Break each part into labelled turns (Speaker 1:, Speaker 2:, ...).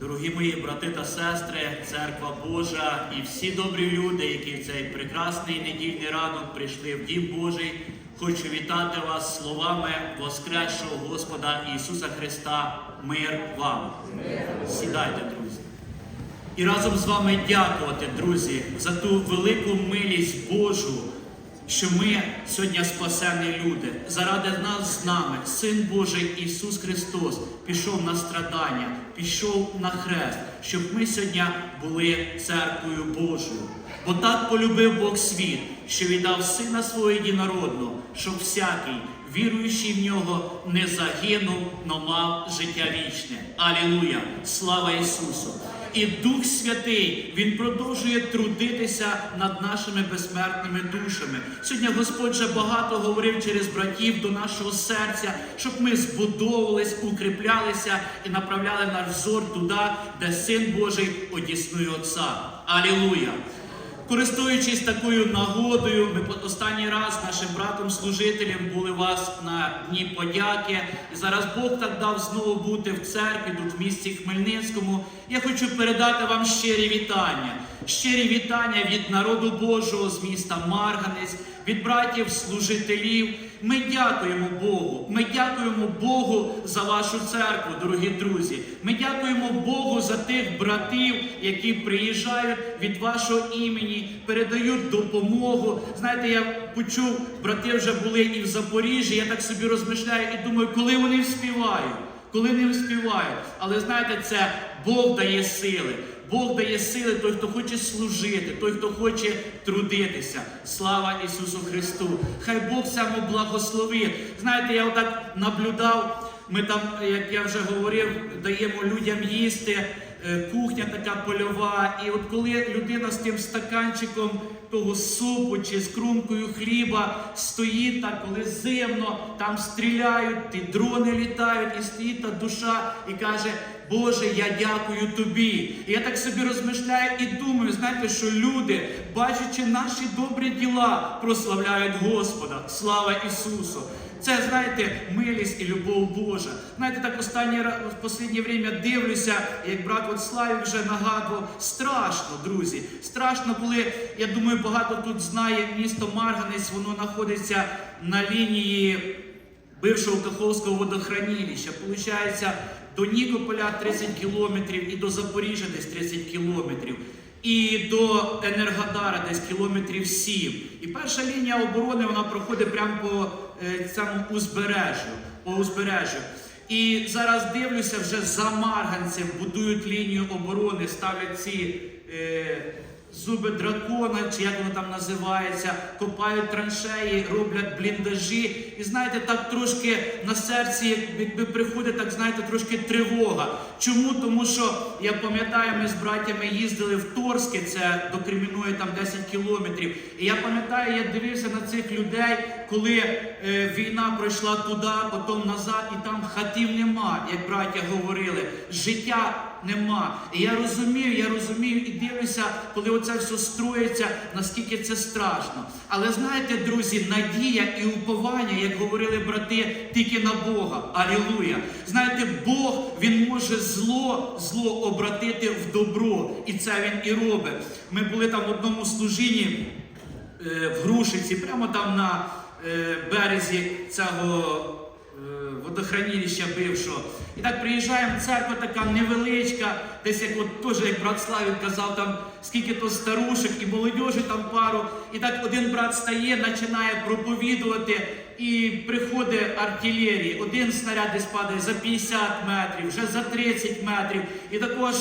Speaker 1: Дорогі мої брати та сестри, церква Божа і всі добрі люди, які в цей прекрасний недільний ранок прийшли в Дім Божий, хочу вітати вас словами Воскресшого Господа Ісуса Христа. Мир вам! Сідайте, друзі. І разом з вами дякувати, друзі, за ту велику милість Божу, що ми сьогодні спасені люди. Заради нас з нами, Син Божий Ісус Христос пішов на страдання, пішов на хрест, щоб ми сьогодні були церквою Божою. Бо так полюбив Бог світ, що віддав Сина свого єдинородного, щоб всякий, віруючий в нього, не загинув, но мав життя вічне. Алілуя! Слава Ісусу! І Дух Святий Він продовжує трудитися над нашими безсмертними душами. Сьогодні Господь вже багато говорив через братів до нашого серця, щоб ми збудовувались, укріплялися і направляли наш взор туди, де Син Божий одіснує Отця. Алілуя! Користуючись такою нагодою, ми останній раз нашим братом-служителям були у вас на Дні подяки. І зараз Бог так дав знову бути в церкві, тут в місті Хмельницькому. Я хочу передати вам щирі вітання. Щирі вітання від народу Божого з міста Марганець, від братів-служителів. Ми дякуємо Богу. Ми дякуємо Богу за вашу церкву, дорогі друзі. Ми дякуємо Богу за тих братів, які приїжджають від вашого імені, передають допомогу. Знаєте, я почув, брати вже були і в Запоріжжі. Я так собі розмишляю і думаю, коли вони співають. Коли не співають. Але знаєте, це Бог дає сили. Бог дає сили той, хто хоче служити, той, хто хоче трудитися. Слава Ісусу Христу! Хай Бог цьому благословить. Знаєте, я отак наблюдав. Ми там, як я вже говорив, даємо людям їсти. е, Кухня така польова, і от коли людина з тим стаканчиком того супу чи з крумкою хліба стоїть, так коли зимно, там стріляють, ті дрони літають, і стоїть та душа і каже: Боже, я дякую тобі. І я так собі розмишляю і думаю, знаєте, що люди, бачачи наші добрі діла, прославляють Господа. Слава Ісусу! Це, знаєте, милість і любов Божа. Знаєте, так останнє в останнє время дивлюся, як брат от Славік вже нагадував, страшно, друзі. Страшно, коли я думаю, багато тут знає місто Марганець, воно знаходиться на лінії бившого Каховського водохранилища. Получається, до Нікополя 30 кілометрів і до Запоріжжя десь 30 кілометрів. І до Енергодара десь кілометрів 7. І перша лінія оборони вона проходить прямо по е, цьому узбережжю. По узбережжю. І зараз дивлюся, вже за Марганцем будують лінію оборони, ставлять ці е, зуби дракона, чи як воно там називається, копають траншеї, роблять бліндажі. І знаєте, так трошки на серці, якби приходить, так знаєте, трошки тривога. Чому? Тому що я пам'ятаю, ми з братями їздили в Торське, це до Креміної там 10 кілометрів. І я пам'ятаю, я дивився на цих людей, коли е, війна пройшла туди, потім назад, і там хатів нема, як браття говорили. Життя нема. І я розумію, я розумію і дивлюся, коли оце все строїться, наскільки це страшно. Але знаєте, друзі, надія і уповання, як говорили брати, тільки на Бога. Алілуя. Знаєте, Бог він може зло, зло обратити в добро. І це він і робить. Ми були там в одному служінні е, в Грушиці, прямо там на е, березі цього водохранилища бившого. І так приїжджаємо, церква така невеличка, десь як от теж як брат Славік казав, там скільки то старушок і молодежі там пару. І так один брат стає, починає проповідувати, і приходить артилерія. Один снаряд десь падає за 50 метрів, вже за 30 метрів. І також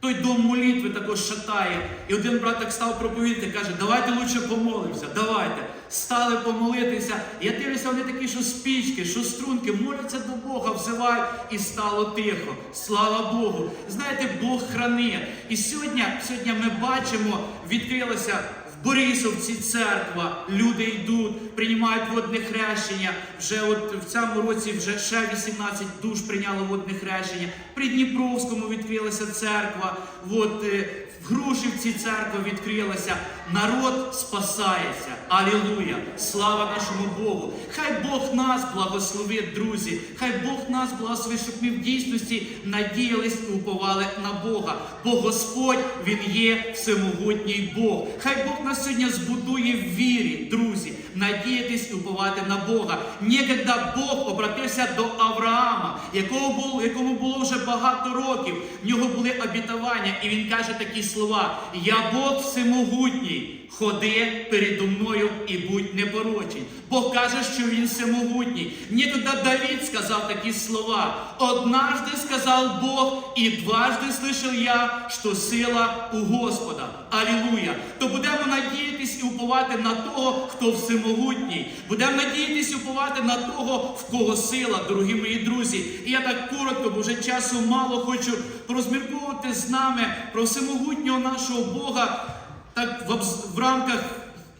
Speaker 1: той дом молитви також шатає. І один брат так став проповідати, каже, давайте лучше помолимося, давайте. Стали помолитися. Я дивлюся, вони такі, що спічки, що струнки, моляться до Бога, взивають, і стало тихо. Слава Богу. Знаєте, Бог хранить. І сьогодні, сьогодні ми бачимо, відкрилася в Борисовці церква, люди йдуть, приймають водне хрещення. Вже от в цьому році вже ще 18 душ прийняло водне хрещення. При Дніпровському відкрилася церква. От, е, В Грушівці церква відкрилася. Народ спасається. Алілуя! Слава нашому Богу! Хай Бог нас благословить, друзі. Хай Бог нас благословить, щоб ми в дійсності надіялись і уповали на Бога. Бо Господь Він є всемогутній Бог. Хай Бог нас сьогодні збудує в вірі, друзі, надіятись і уповати на Бога. Некогда Бог обратився до Авраама, якого було, якому було вже багато років. В нього були обітування, і він каже такі слова: Я Бог всемогутній Ходи передо мною і будь непорочень. Бог каже, що він всемогутній. Некогда Давид сказав такі слова. Однажды сказав Бог, і дважды слышал я, що сила у Господа. Алілуя! То будемо надіятись і уповати на того, хто всемогутній. Будемо надіятись і уповати на того, в кого сила, дорогі мої друзі. І я так коротко, бо вже часу мало хочу порозмірковувати з нами про всемогутнього нашого Бога так в, рамках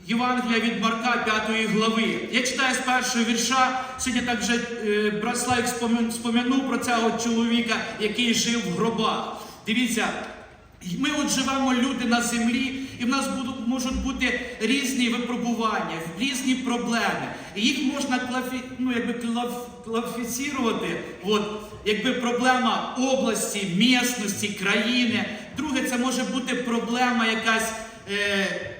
Speaker 1: Євангелія від Марка 5 глави. Я читаю з першого вірша. Сьогодні так вже е, брат Славік спомянув про цього чоловіка, який жив в гробах. Дивіться, ми от живемо люди на землі, і в нас будуть, можуть бути різні випробування, різні проблеми. І їх можна клафі, ну, якби клаф, клафіцірувати, от, якби проблема області, місності, країни. Друге, це може бути проблема якась Е,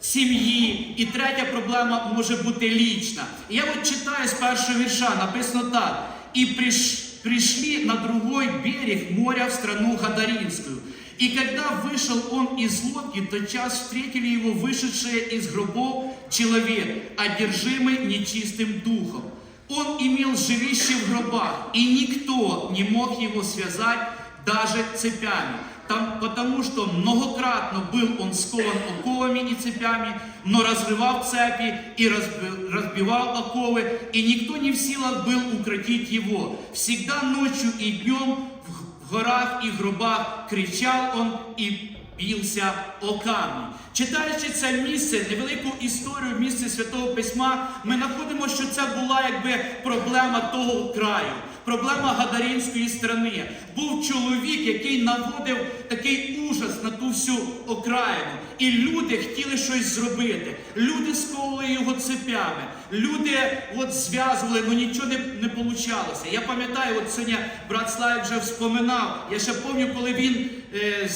Speaker 1: сім'ї. І третя проблема може бути лічна. І я от читаю з першого вірша, написано так. І приш, пришли на другой берег моря в страну Гадаринскую. И когда вышел он из лодки, тотчас встретили его вышедшие из гробов человек, одержимый нечистым духом. Он имел жилище в гробах, и никто не мог его связать даже цепями. Там, потому что многократно был он скован оковами и цепями, но разрывал цепи и разби- разбивал оковы, и никто не в силах был укротить его. Всегда ночью и днем в горах и гробах кричал он и бився о камінь. Читаючи це місце, невелику історію місце Святого Письма, ми знаходимо, що це була якби проблема того краю, проблема Гадарінської страни. Був чоловік, який наводив такий ужас на ту всю окраїну. І люди хотіли щось зробити. Люди сковували його цепями. Люди от зв'язували, але нічого не, не получалося. Я пам'ятаю, от сьогодні брат Славік вже вспоминав. Я ще пам'ятаю, коли він е,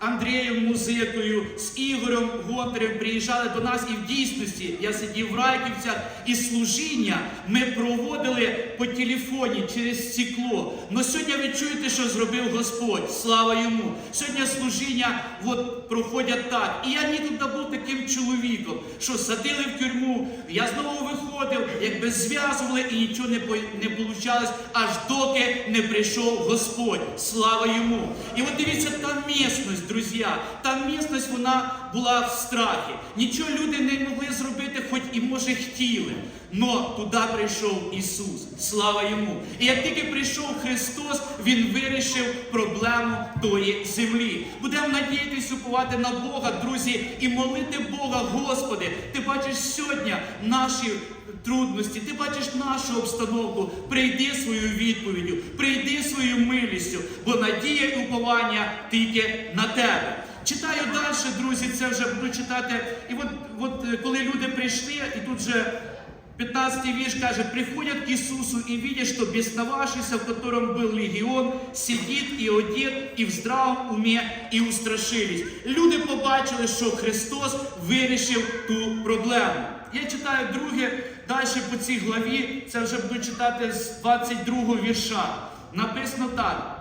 Speaker 1: Андрієм Музикою, з Ігорем Гонтарем приїжджали до нас і в дійсності я сидів в Райківцях і служіння ми проводили по телефоні через стекло. Но сьогодні ви чуєте, що зробив Господь. Слава йому! Сьогодні служіння от, проходять так. І я ніколи був таким чоловіком, що садили в тюрму, я знову виходив, якби зв'язували і нічого не, не получалось, аж доки не прийшов Господь. Слава йому! І от дивіться, та місність, друзі, та місність вона була в страхі. Нічого люди не могли зробити, хоч і може хотіли. Но туди прийшов Ісус. Слава йому! І як тільки прийшов Христос, Він вирішив проблему тої землі. Будемо надіятися уповати на Бога, друзі, і молити Бога, Господи, ти бачиш сьогодні наші трудності, ти бачиш нашу обстановку. Прийди свою відповіддю, прийди свою милістю, бо надія і уповання тільки на тебе. Читаю далі, друзі, це вже буду читати. І от, от е, коли люди прийшли, і тут же 15 вірш каже, приходят к Иисусу и видят, что бесновавшийся, в котором был легион, сидит и одет, и в здравом уме, і устрашились. Люди побачили, що Христос вирішив ту проблему. Я читаю друге, далі по цій главі, це вже буду читати з 22 вірша. Написано так.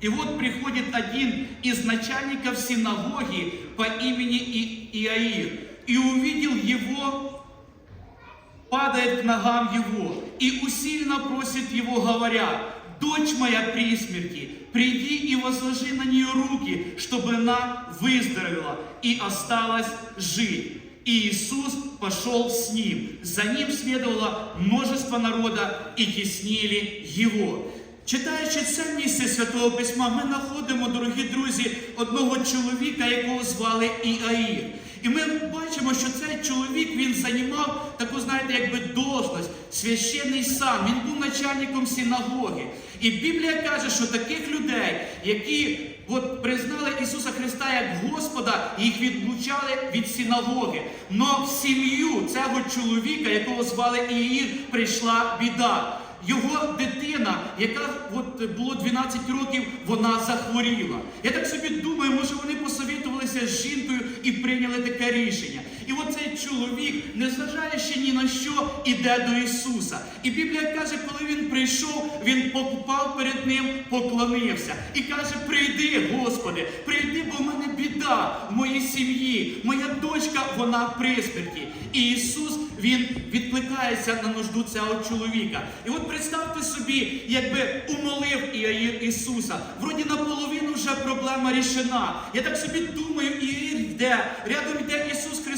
Speaker 1: И вот приходит один из начальников синагоги по имени И- Иаир, и увидел его падает к ногам его и усиленно просит его, говоря, «Дочь моя при смерти, приди и возложи на нее руки, чтобы она выздоровела и осталась жить». И Иисус пошел с ним. За ним следовало множество народа и теснили его. Читаючи це місце Святого Письма, ми знаходимо, дорогі друзі, одного чоловіка, якого звали Іаїр.
Speaker 2: І ми бачимо, що цей чоловік він займав таку, знаєте, якби должність, священний сам. Він був начальником синагоги. І Біблія каже, що таких людей, які от признали Ісуса Христа як Господа, їх відлучали від синагоги. Но в сім'ю цього чоловіка, якого звали Іїр, прийшла біда. Його дитина, яка от було 12 років, вона захворіла. Я так собі думаю, може вони посовітувалися з жінкою і прийняли таке рішення. І оцей чоловік, незважаючи ні на що, іде до Ісуса. І Біблія каже, коли він прийшов, він покупав перед ним, поклонився і каже: Прийди, Господи, прийди, бо в мене біда в моїй сім'ї. Моя дочка, вона при смерті. І Ісус він відкликається на нужду цього чоловіка. І от представте собі, якби умолив Ісуса. Вроді наполовину вже проблема рішена. Я так собі думаю, Іаїр йде, рядом йде Ісус Христос,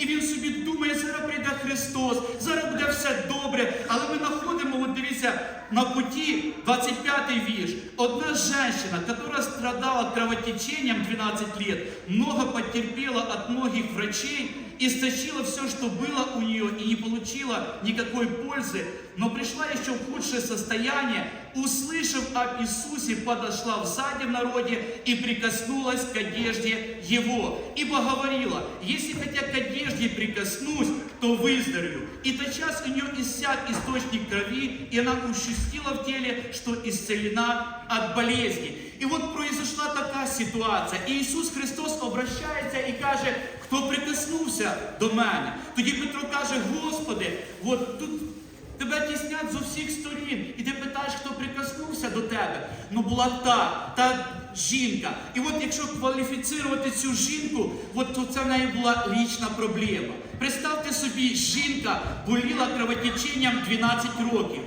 Speaker 2: і він собі думає, зараз прийде Христос, зараз буде все добре. Але ми знаходимо, от дивіться, на путі 25 вірш. Одна женщина, которая страдала кровотечением 12 лет, много потерпела от многих врачей, истощила все, что было у нее, и не получила никакой пользы, но пришла еще в худшее состояние, услышав об Иисусе, подошла в саде в народе и прикоснулась к одежде Его, ибо говорила, если хотя к одежде прикоснусь, то выздоровлю. И тотчас у нее иссяк источник крови, и она ущестила в теле, что исцелена от болезни. І от произошла така ситуація. І Ісус Христос обращається і каже, хто прикоснувся до мене. Тоді Петро каже, Господи, от тут тебе тіснять з усіх сторін, і ти питаєш, хто прикоснувся до тебе. Ну була та, та жінка. І от якщо кваліфіцирувати цю жінку, от то це в неї була лічна проблема. Представте собі, жінка боліла кровотеченням 12 років.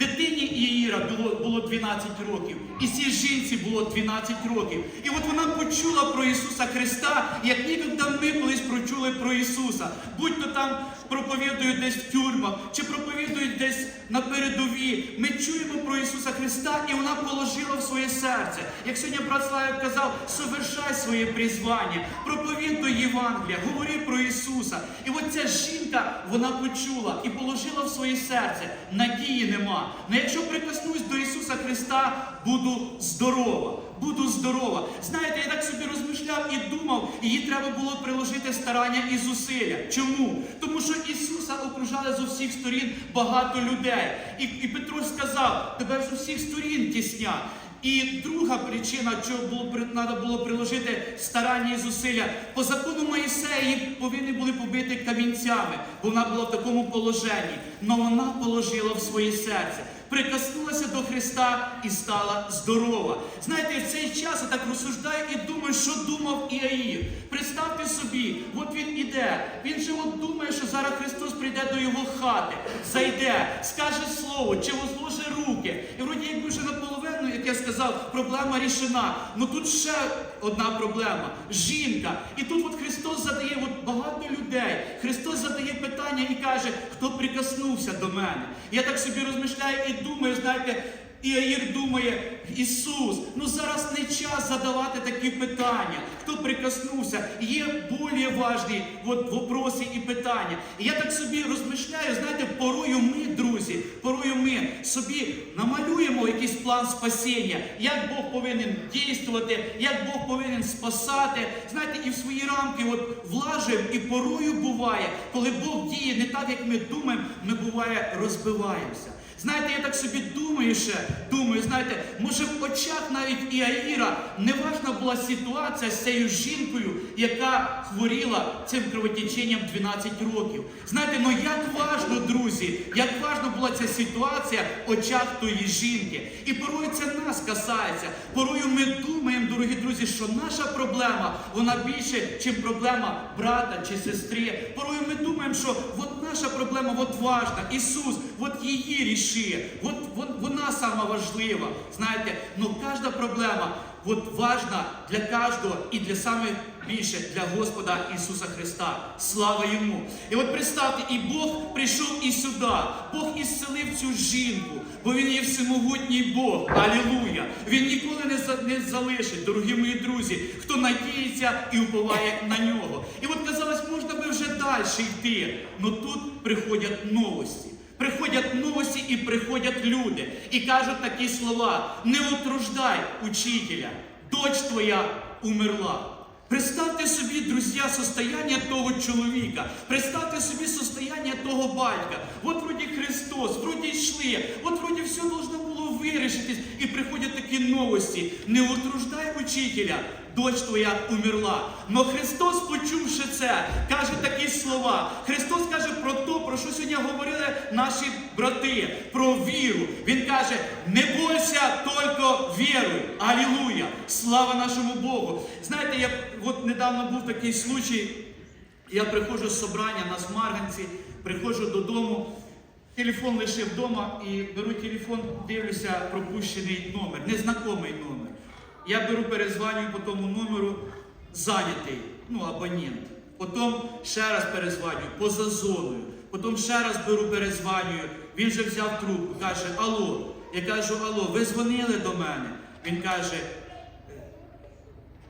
Speaker 2: Дитині Іїра було, було 12 років, і цій жінці було 12 років. І от вона почула про Ісуса Христа, як ніколи ми колись прочули про Ісуса. Будь то там проповідують десь в тюрмах, чи проповідують десь на передовій. Ми чуємо про Ісуса Христа, і вона положила в своє серце. Як сьогодні брат Славик казав, совершай своє призвання, проповідуй Євангелія, говори про Ісуса. І от ця жінка, вона почула і положила в своє серце. Надії нема. Ну якщо прикоснусь до Ісуса Христа, буду здорова. Буду здорова. Знаєте, я так собі розмишляв і думав, їй треба було приложити старання і зусилля. Чому? Тому що Ісуса окружали з усіх сторін багато людей. І, і Петро сказав, тебе з усіх сторін тіснять. І друга причина, чого було треба було приложити старання і зусилля, по закону Моїсеї повинні були побити камінцями, бо вона була в такому положенні. Но вона положила в своє серце, прикоснулася до Христа і стала здорова. Знаєте, в цей час я так розсуждаю і думаю, що думав Іаїр. Представте собі, от він іде, він же от думає, що зараз Христос прийде до його хати, зайде, скаже слово, чи возложить руки. І вроді якби вже наполовину, як я сказав, проблема рішена. Ну тут ще одна проблема жінка. І тут от Христос задає от багато людей. Христос задає питання і каже, хто прикоснувся до мене. Я так собі розмишляю і думаю, знаєте. Іаїр думає, Ісус, ну зараз не час задавати такі питання. Хто прикоснувся? Є більш важні от, вопроси і питання. І я так собі розмишляю, знаєте, порою ми, друзі, порою ми собі намалюємо якийсь план спасіння, як Бог повинен дійствувати, як Бог повинен спасати. Знаєте, і в свої рамки от влажуємо, і порою буває, коли Бог діє не так, як ми думаємо, ми буває розбиваємося. Знаєте, я так собі думаю ще, думаю, знаєте, може в очах навіть Іаїра неважна була ситуація з цією жінкою, яка хворіла цим кровотеченням 12 років. Знаєте, ну як важно, друзі, як важна була ця ситуація в очах тої жінки. І порою це нас касається. Порою ми думаємо, дорогі друзі, що наша проблема вона більше, ніж проблема брата чи сестри. Порою ми думаємо, що от наша проблема от важна. Ісус, от її ріши, от, от вона сама важлива. Знаєте, ну кожна проблема от важна для кожного і для саме більше для Господа Ісуса Христа. Слава Йому! І от представте, і Бог прийшов і сюди. Бог ісцелив цю жінку, бо Він є всемогутній Бог. Алілуя! Він ніколи не, за- не залишить, дорогі мої друзі, хто надіється і уповає на нього. І от казалось, можна би вже далі йти. але тут приходять новості. Приходять новості і приходять люди і кажуть такі слова: не утруждай учителя, дочь твоя умерла. Представте собі, друзі, состояння того чоловіка, представте собі состояння того батька. От вроді Христос, вроді йшли, от вроді все должно було вирішитись, і приходять такі новості. Не утруждай учителя, дочь твоя умерла. Но Христос, почувши це, каже такі слова. Христос каже про те, про що сьогодні говорили наші брати, про віру. Він каже: не бойся, тільки віруй. Алілуя! Слава нашому Богу! Знаєте, я от недавно був такий случай. Я приходжу з собрання на Смарганці, приходжу додому, телефон лишив вдома і беру телефон, дивлюся пропущений номер, незнакомий номер. Я беру, перезванюю по тому номеру, зайнятий, ну, абонент. Потім ще раз перезванюю, поза зоною. Потім ще раз беру, перезванюю. Він вже взяв трубку, каже, алло. Я кажу, алло, ви дзвонили до мене? Він каже,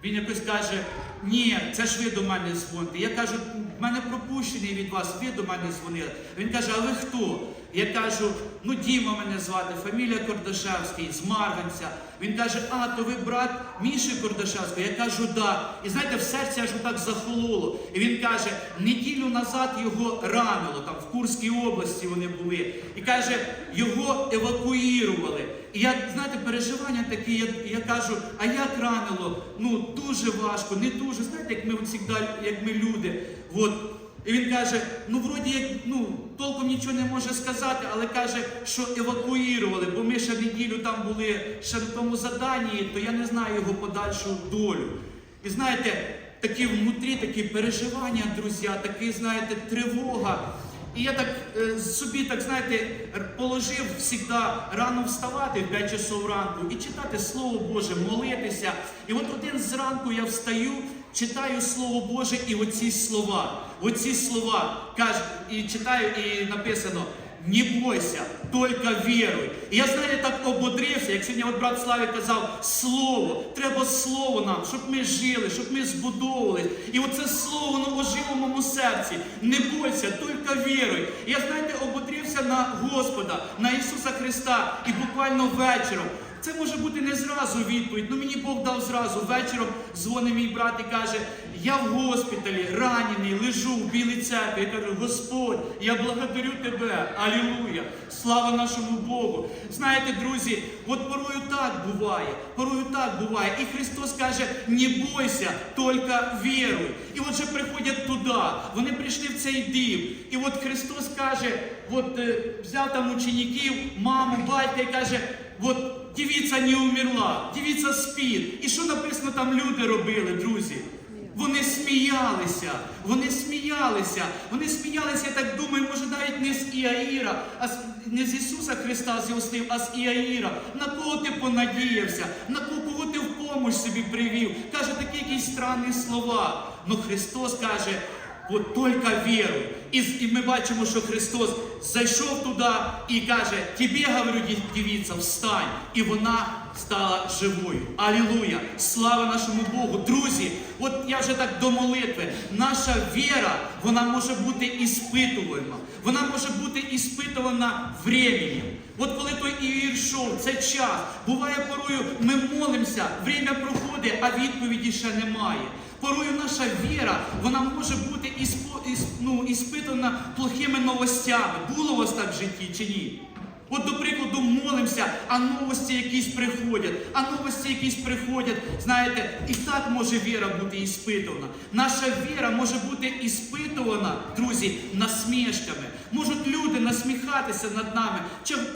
Speaker 2: він якось каже, ні, це ж ви до мене дзвоните. Я кажу, в мене пропущений від вас, ви до мене дзвонили. Він каже, а ви хто? Я кажу, ну Діма мене звати, фамілія Кордашевський, з Марганця. Він каже, а, то ви брат Міші Кордашевського? Я кажу, да. І знаєте, в серці аж отак захололо. І він каже, неділю назад його ранило, там в Курській області вони були. І каже, його евакуїрували. І я, знаєте, переживання такі, я, я кажу, а як ранило? Ну, дуже важко, не дуже. Знаєте, як ми завжди, як ми люди. От. І він каже, ну вроді як ну, толком нічого не може сказати, але каже, що евакуїрували, бо ми ще неділю там були ще на тому заданні, то я не знаю його подальшу долю. І знаєте, такі внутрі, такі переживання, друзі, такі, знаєте, тривога. І я так е, собі, так знаєте, положив завжди рано вставати в 5 часов ранку і читати Слово Боже, молитися. І от один зранку я встаю, читаю Слово Боже і оці слова. Оці слова каже, і читаю, і написано. Не бойся, тільки віруй. І я знаєте, так ободрився, як сьогодні от брат Славі казав, слово, треба слово нам, щоб ми жили, щоб ми збудовувались. І оце слово воно ожило серці. Не бойся, тільки віруй. І я знаєте, ободрився на Господа, на Ісуса Христа. І буквально вечором. Це може бути не зразу відповідь. Ну мені Бог дав зразу. Вечором дзвонить мій брат і каже: я в госпіталі, ранений, лежу в білій церкві. Я кажу, Господь, я благодарю тебе. Алілуя! Слава нашому Богу! Знаєте, друзі, от порою так буває, порою так буває. І Христос каже: не бойся, тільки віруй. І от же приходять туди, вони прийшли в цей дім. І от Христос каже, от е, взяв там учеників, маму, батька і каже, от дівіця не умерла, дівіця спить. І що написано там люди робили, друзі? Вони сміялися, вони сміялися, вони сміялися, я так думаю, може навіть не з Іаїра, а з, не з Ісуса Христа з його слів, а з Іаїра. На кого ти понадіявся, на кого, ти в помощь собі привів. Каже такі якісь странні слова. Ну Христос каже, от тільки віру. І, і ми бачимо, що Христос зайшов туди і каже, тобі, говорю, дів- дівіця, встань. І вона стала живою. Алілуя! Слава нашому Богу! Друзі, от я вже так до молитви. Наша віра, вона може бути іспитувана. Вона може бути іспитувана временем. От коли той Іїр йшов, це час. Буває порою, ми молимося, время проходить, а відповіді ще немає. Порою наша віра, вона може бути іспо, ісп, ну, іспитана плохими новостями. Було у вас так в житті чи ні? От, до прикладу, молимося, а новості якісь приходять, а новості якісь приходять. Знаєте, і так може віра бути іспитувана. Наша віра може бути іспитувана, друзі, насмішками. Можуть люди насміхатися над нами.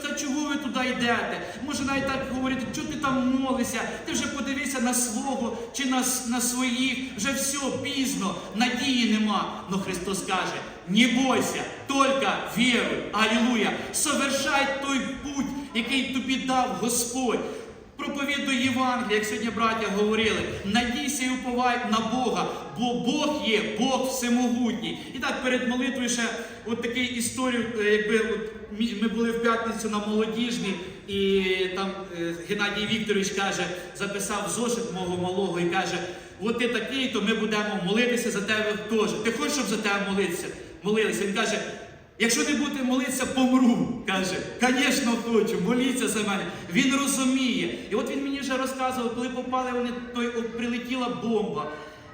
Speaker 2: Та чого ви туди йдете? Може навіть так говорити, що ти там молишся, ти вже подивися на свого чи на, на своїх, вже все пізно, надії нема. Но Христос каже, не бойся, только веруй. Аллилуйя. Совершай той путь, який тобі дав Господь. Проповідуй Євангелія, як сьогодні браття говорили. Надійся і уповай на Бога, бо Бог є, Бог всемогутній. І так перед молитвою ще от таку історію, е, якби от ми були в п'ятницю на молодіжній, і там е, Геннадій Вікторович каже, записав зошит мого малого і каже: от ти такий, то ми будемо молитися за тебе теж. Ти хочеш, щоб за тебе молитися? Молилися. Він каже. Якщо не будете молитися, помру. Каже, звісно, хочу, моліться за мене. Він розуміє. І от він мені вже розказував, коли попали вони, той прилетіла бомба.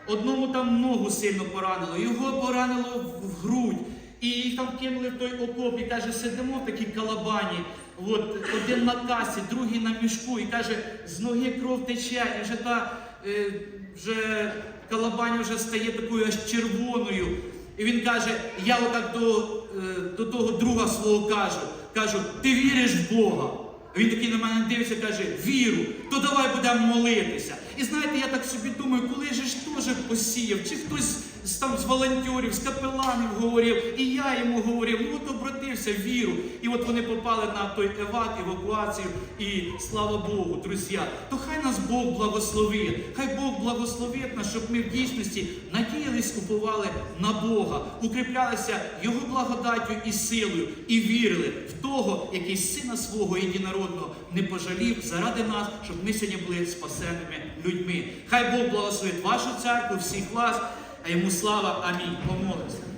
Speaker 2: Одному там ногу сильно поранило, його поранило в грудь. І їх там кинули в той окоп і каже, сидимо в такій калабані. От, один на касі, другий на мішку, і каже, з ноги кров тече, і вже та е, вже калабаня вже стає такою аж червоною. І він каже: я отак до, е, до того друга свого кажу, кажу, ти віриш в Бога? Він такий на мене дивиться, каже, віру, то давай будемо молитися. І знаєте, я так собі думаю, коли же ж теж посіяв, чи хтось там з волонтерів, з капеланів говорив, і я йому говорив, ну от обратився віру. І от вони попали на той евак, евакуацію, і слава Богу, друзі, то хай нас Бог благословить, хай Бог благословить нас, щоб ми в дійсності надіялись, уповали на Бога, укріплялися Його благодаттю і силою, і вірили в того, який сина свого єдинородного не пожалів заради нас, щоб ми сьогодні були спасеними людьми. Хай Бог благословить вашу церкву, всіх вас, а йому слава. Амінь. Помолимося.